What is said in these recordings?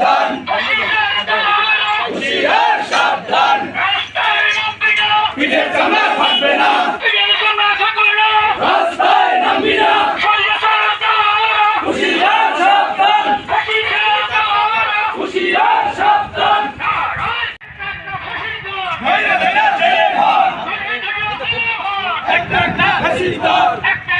সাবধান। হুঁশিয়ার সাবধান। পিঠের চামড়া ফাটবে না। রাস্তায় নামবি না। হুঁশিয়ার সাবধান। হুঁশিয়ার সাবধান। একটা একটা হাসি ধর একটা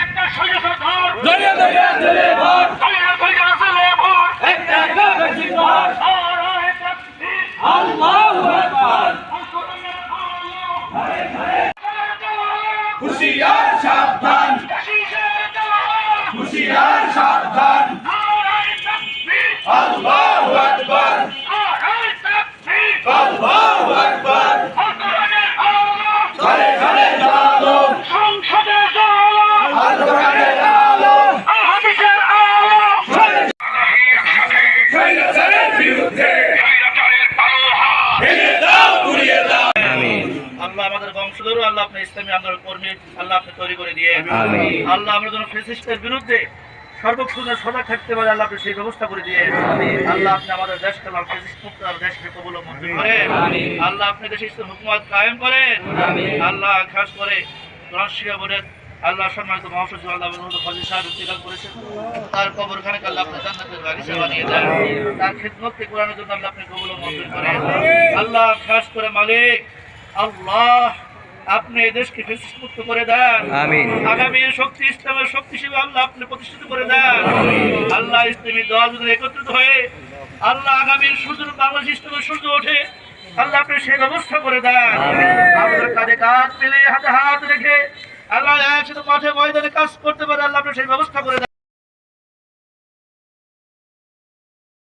হুশিয়ার সাবধান। হুশিয়ার সাবধান। আল্লাহু আকবার। আল্লাহু আকবার। ঘরে ঘরে জানো সংসদে জানো আলকোরআনে জানো হাদিসের আলো। ঘরে ঘরে বিরুদ্ধে বংশধর আল্লাহ আপনি ইসলামী আন্দোলন কর্মী আল্লাহ আপনি তৈরি করে দিয়ে আল্লাহ আমরা যেন ফেসিস্টের বিরুদ্ধে সর্বক্ষণে সদা থাকতে পারে আল্লাহ আপনি সেই ব্যবস্থা করে দিয়ে আল্লাহ আপনি আমাদের দেশকে কবুল মঞ্জুর করেন। আল্লাহ আপনি দেশে হুকুমত কায়েম করেন। আল্লাহ খাস করে রাষ্ট্রীয় বোর্ডের আল্লাহ সম্মানিত মহাসচিব আল্লাহ ফজিল সাহেব ইন্তেকাল করেছেন। তার কবরখানে আল্লাহ আপনি জান্নাতের বাগিচা বানিয়ে দেন। তার খিদমতকে কোরআনের জন্য আল্লাহ আপনি কবুল মঞ্জুর করেন আল্লাহ খাস করে মালিক আল্লাহ আপনি এই দেশকে করে দেন। আমিন। আগামী শক্তি ইসলামের শক্তি হিসেবে আল্লাহ আপনি প্রতিষ্ঠিত করে দেন। আল্লাহ ইসলামী দল যদি একত্রিত হয়ে আল্লাহ আগামী সূর্য বাংলাদেশ ইসলামের সূর্য ওঠে আল্লাহ আপনি সেই ব্যবস্থা করে দেন। আমাদের কাঁধে কাঁধ মিলে হাতে হাত রেখে আল্লাহ একসাথে মাঠে ময়দানে কাজ করতে পারে আল্লাহ আপনি সেই ব্যবস্থা করে দেন।